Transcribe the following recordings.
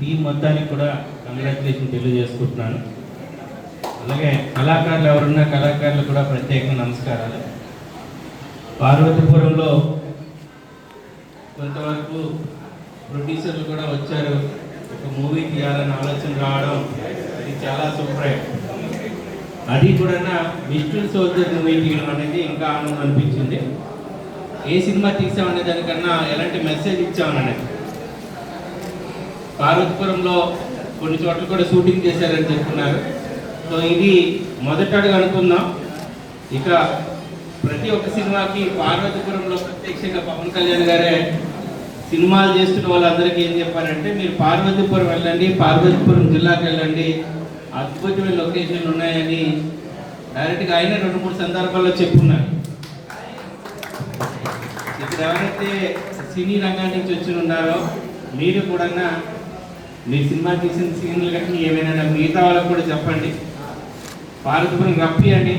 Team మొత్తానికి కూడా congratulation తెలియజేసుకుంటున్నాను. అలాగే కళాకారులు ఎవరున్నా కళాకారులు కూడా ప్రత్యేక నమస్కారాలు. పార్వతీపురంలో కొంతవరకు ప్రొడ్యూసర్లు కూడా వచ్చారు. ఒక మూవీ తీయాలని ఆలోచన రావడం అది చాలా సూపర్. అది కూడా విష్ణు సోదర్ మూవీ తీయడం అనేది ఇంకా ఆనందం అనిపించింది. ఏ సినిమా తీసామనే దానికన్నా ఎలాంటి మెసేజ్ ఇచ్చామనేది. పార్వతీపురంలో కొన్ని చోట్ల కూడా షూటింగ్ చేశారని చెప్తున్నారు. సో ఇది మొదట అడుగు అనుకుందాం. ఇక ప్రతి ఒక్క సినిమాకి పార్వతీపురంలో ప్రత్యక్షంగా పవన్ కళ్యాణ్ గారే సినిమాలు చేస్తున్న వాళ్ళందరికీ ఏం చెప్పారంటే మీరు పార్వతీపురం వెళ్ళండి పార్వతీపురం జిల్లాకి వెళ్ళండి. అద్భుతమైన లొకేషన్లు ఉన్నాయని డైరెక్ట్గా ఆయన రెండు మూడు సందర్భాల్లో చెప్పున్నారు. ఇక్కడ ఎవరైతే సినీ రంగానికి నుంచి వచ్చి ఉన్నారో మీరు కూడా మీ సినిమా తీసిన సీన్లు కానీ ఏమైనా మిగతా వాళ్ళకు కూడా చెప్పండి. పార్వతీపురం రప్పియండి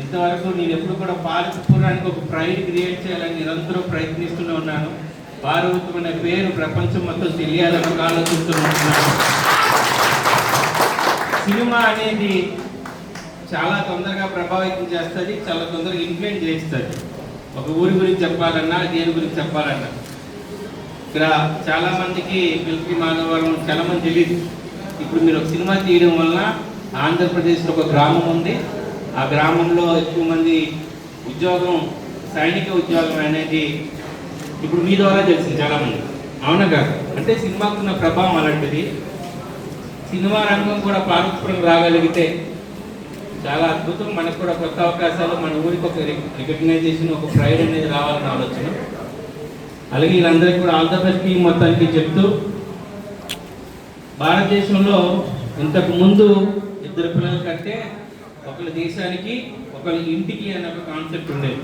ఇంతవరకు నేను ఎప్పుడు కూడా పార్వతీపురానికి ఒక ప్రైడ్ క్రియేట్ చేయాలని నిరంతరం ప్రయత్నిస్తూనే ఉన్నాను. పార్వతం అనే పేరు ప్రపంచం మొత్తం తెలియాలని ఒక ఆలోచిస్తూ ఉంటున్నాను. సినిమా అనేది చాలా తొందరగా ప్రభావితం చేస్తుంది చాలా తొందరగా ఇన్ఫ్లుయెన్స్ చేస్తుంది. ఒక ఊరి గురించి చెప్పాలన్నా దేని గురించి చెప్పాలన్నా. ఇక్కడ చాలా మందికి పిలిపి మానవరం చాలా మంది తెలియదు ఇప్పుడు మీరు ఒక సినిమా తీయడం వలన ఆంధ్రప్రదేశ్లో ఒక గ్రామం ఉంది. ఆ గ్రామంలో ఎక్కువ మంది ఉద్యోగం సైనిక ఉద్యోగం అనేది ఇప్పుడు మీ ద్వారా తెలిసింది చాలా మంది అవునా కాదు? అంటే సినిమాకున్న ప్రభావం అలాంటిది. సినిమా రంగం కూడా పారస్పరం రాగలిగితే చాలా అద్భుతం. మనకు కూడా కొత్త అవకాశాలు మన ఊరికి ఒక రికగ్నైజేషన్ ఒక ప్రైడ్ అనేది రావాలని ఆలోచన. అలాగే వీళ్ళందరికీ కూడా ఆల్ ద బెస్ట్ టీం మొత్తానికి చెప్తూ భారతదేశంలో ఇంతకు ముందు ఇద్దరు పిల్లల కంటే ఒకరి దేశానికి ఒకరి ఇంటికి అనే ఒక కాన్సెప్ట్ ఉండేది.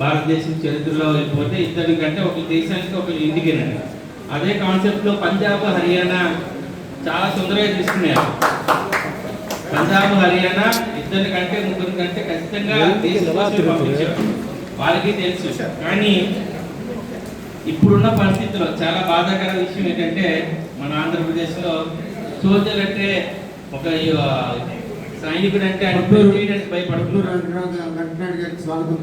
భారతదేశం చరిత్రలో వెళ్ళిపోతే ఇద్దరి కంటే ఒక దేశానికి ఒకరి ఇంటికి అని అదే కాన్సెప్ట్లో పంజాబ్ హర్యానా చాలా తొందరగా తీసుకున్నారు పంజాబ్ హర్యానా ఇద్దరి కంటే ముగ్గురి కంటే ఖచ్చితంగా దేశం వాళ్ళకి తెలుసు. కానీ ఇప్పుడున్న పరిస్థితుల్లో చాలా బాధాకర విషయం ఏంటంటే మన ఆంధ్రప్రదేశ్లో సోల్జర్ అంటే ఒక సైనికుడు అంటే భయపడుతున్నారు స్వాగతం